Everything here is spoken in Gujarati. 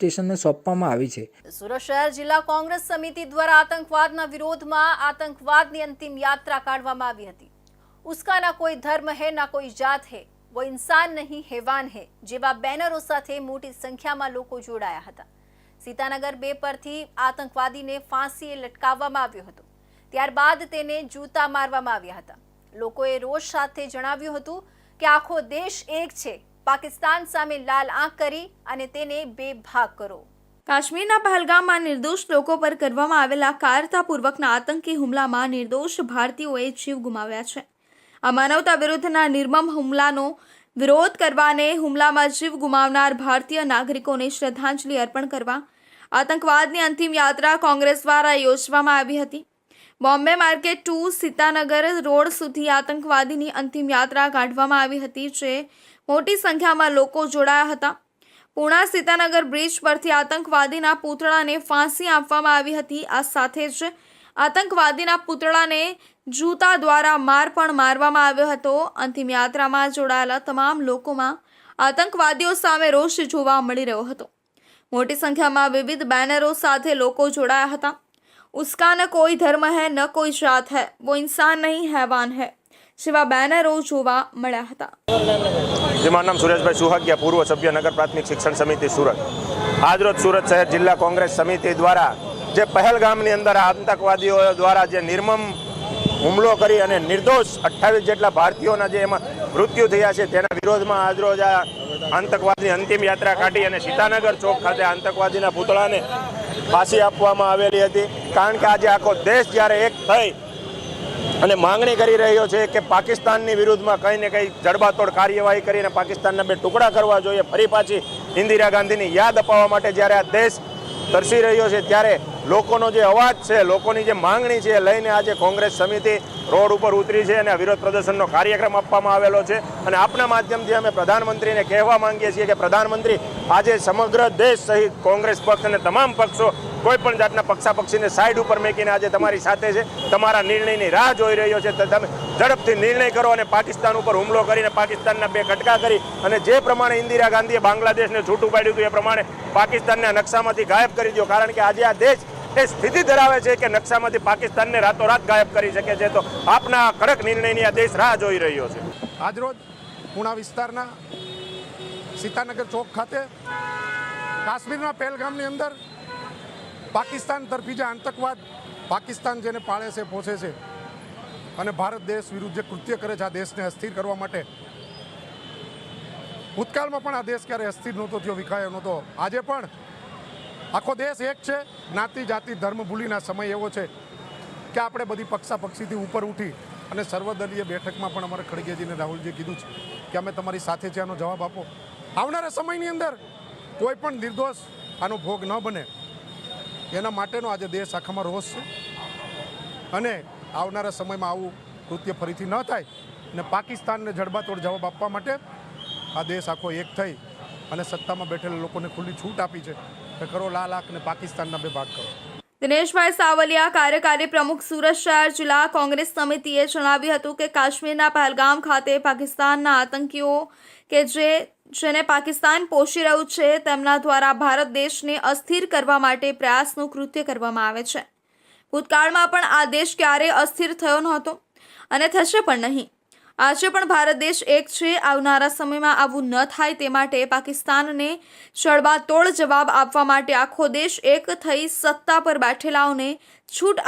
સ્ટેશનને સોંપવામાં આવી છે. સુરત શહેર જિલ્લા કોંગ્રેસ સમિતિ દ્વારા આતંકવાદના વિરોધમાં આતંકવાદની અંતિમ યાત્રા કાઢવામાં આવી હતી. ઉસકા કોઈ ધર્મ હે, ના કોઈ જાત હે, વો ઇન્સાન નહીં, હેવાન હે, જેવા બેનરો સાથે મોટી સંખ્યામાં લોકો જોડાયા હતા. સીતાનગર બે પરથી આતંકવાદીને ફાંસીએ લટકાવવામાં આવ્યો હતો. ત્યારબાદ તેને જૂતા મારવામાં આવ્યા હતા. લોકોએ રોષ સાથે જણાવ્યું હતું કે આખો દેશ એક છે પાકિસ્તાન સામે લાલ આંખ કરી અને તેને બે ભાગ કરો. કાશ્મીરના પહેલગામમાં નિર્દોષ લોકો પર કરવામાં આવેલા કારતાપૂર્વકના આતંકી હુમલામાં નિર્દોષ ભારતીયોએ જીવ ગુમાવ્યા છે. આ માનવતા વિરુદ્ધના નિર્મમ હુમલાનો વિરોધ કરવાને હુમલામાં જીવ ગુમાવનાર ભારતીય નાગરિકોને શ્રદ્ધાંજલિ અર્પણ કરવા, આતંકવાદની અંતિમ યાત્રા કોંગ્રેસ દ્વારા યોજવામાં આવી હતી. Bombay market to Sitanagar road સુધી આતંકવાદીની અંતિમ યાત્રા કાઢવામાં આવી હતી જે મોટી સંખ્યામાં લોકો જોડાયા હતા. પૂણા સીતાનગર બ્રિજ પરથી આતંકવાદીના પૂતળાને ફાંસી આપવામાં આવી હતી. આ સાથે જ આતંકવાદીના પૂતળાને જૂતા દ્વારા માર પણ મારવામાં આવ્યો હતો. અંતિમ યાત્રામાં જોડાયેલા તમામ લોકોમાં આતંકવાદીઓ સામે રોષ જોવા મળી રહ્યો હતો. મોટી સંખ્યામાં વિવિધ બેનરો સાથે લોકો જોડાયા હતા. उसका न કોઈ ધર્મ है ન કોઈ જાત है वो इंसान नहीं हैवान है જેવા બેનરો જોવા મળ્યા હતા જે મારું નામ સુરેશભાઈ સુહાગિયા પૂર્વ સભ્ય નગર પ્રાથમિક શિક્ષણ સમિતિ સુરત આજરોજ સુરત શહેર જિલ્લા કોંગ્રેસ સમિતિ દ્વારા જે પહેલગામની અંદર આતંકવાદીઓ દ્વારા જે નિર્મમ હુમલો કરી અને નિર્દોષ અઠ્ઠાવીસ જેટલા ભારતીયોના જે એમાં મૃત્યુ થયા છે તેના વિરોધમાં આજરોજ આ આતંકવાદની અંતિમ યાત્રા કાઢી અને સીતાનગર ચોક ખાતે આતંકવાદીના પૂતળાને ફાંસી આપવામાં આવેલી હતી. કારણ કે આજે આખો દેશ જ્યારે એક થઈ અને માંગણી કરી રહ્યો છે કે પાકિસ્તાનની વિરુદ્ધમાં કંઈ ને કંઈ જડબાતોડ કાર્યવાહી કરીને પાકિસ્તાનના બે ટુકડા કરવા જોઈએ. ફરી પાછી ઇન્દિરા ગાંધીની યાદ અપાવવા માટે જ્યારે આ દેશ તરસી રહ્યો છે, ત્યારે લોકોનો જે અવાજ છે, લોકોની જે માંગણી છે લઈને આજે કોંગ્રેસ સમિતિ રોડ ઉપર ઉતરી છે અને વિરોધ પ્રદર્શનનો કાર્યક્રમ આપવામાં આવેલો છે. અને આપના માધ્યમથી અમે પ્રધાનમંત્રીને કહેવા માંગીએ છીએ કે પ્રધાનમંત્રી, આજે સમગ્ર દેશ સહિત કોંગ્રેસ પક્ષ અને તમામ પક્ષો કોઈ પણ જાતના પક્ષાપક્ષીને સાઈડ ઉપર મેકીને આજે તમારી સાથે છે. તમારા નિર્ણયની રાહ જોઈ રહ્યો છે. તમે ઝડપથી નિર્ણય કરો અને પાકિસ્તાન ઉપર હુમલો કરીને પાકિસ્તાનના બે કટકા કરી અને જે પ્રમાણે ઇન્દિરા ગાંધીએ બાંગ્લાદેશને છૂટું પાડ્યું હતું એ પ્રમાણે પાકિસ્તાનના નકશામાંથી ગાયબ કરી દો. કારણ કે આજે આ દેશ એ સ્થિતિ ધરાવે છે કે નકશામાંથી પાકિસ્તાનને રાતોરાત ગાયબ કરી શકે છે તો આપના કડક નિર્ણયની આ દેશ રાહ જોઈ રહ્યો છે. આજરોજ પુણા વિસ્તારના સીતાનગર ચોક ખાતે કાશ્મીરના પહેલગામની અંદર પાકિસ્તાન તરફી જે આતંકવાદ પાકિસ્તાન જેને પાળે છે, પોષે છે અને ભારત દેશ વિરુદ્ધ જે કૃત્ય કરે છે, આ દેશને અસ્થિર કરવા માટે ભૂતકાળમાં પણ આ દેશ ક્યારે અસ્થિર નહોતો થયો, વિખાયો નહોતો. આજે પણ આખો દેશ એક છે. જ્ઞાતિ, જાતિ, ધર્મ ભૂલીના સમય એવો છે કે આપણે બધી પક્ષાપક્ષીથી ઉપર ઉઠી અને સર્વદલીય બેઠકમાં પણ અમારે ખડગેજીને રાહુલજીએ કીધું છે કે અમે તમારી સાથે છે આનો જવાબ આપો. આવનારા સમયની અંદર કોઈ પણ નિર્દોષ આનો ભોગ ન બને. એના માટેનો આજે દેશ આખામાં રોષ છે. અને આવનારા સમયમાં આવું કૃત્ય ફરીથી ન થાય અને પાકિસ્તાનને જડબાતોડ જવાબ આપવા માટે આ દેશ આખો એક થઈ અને સત્તામાં બેઠેલા લોકોને ખુલ્લી છૂટ આપી છે. કરો લાલ આંખ પાકિસ્તાનના બે ભાગ કરો. દિનેશભાઈ સાવલિયા, કાર્યકારી પ્રમુખ સુરત શહેર, જિલ્લા કોંગ્રેસ સમિતિએ જણાવ્યું હતું કે કાશ્મીરના પહેલગામ ખાતે પાકિસ્તાનના આતંકીઓ કે જે, જેને પાકિસ્તાન પોષી રહ્યું છે, તેમના દ્વારા ભારત દેશને અસ્થિર કરવા માટે પ્રયાસનું કૃત્ય કરવામાં આવે છે. ભૂતકાળમાં પણ આ દેશ ક્યારેય અસ્થિર થયો નહોતો અને થશે પણ નહીં. આજે પણ ભારત દેશ એક છે. આવનારા સમયમાં આવું ન થાય તે માટે પાકિસ્તાનને જડબાતોડ જવાબ આપવા માટે આખો દેશ એક થઈ સત્તા પર બેઠેલાઓને છૂટ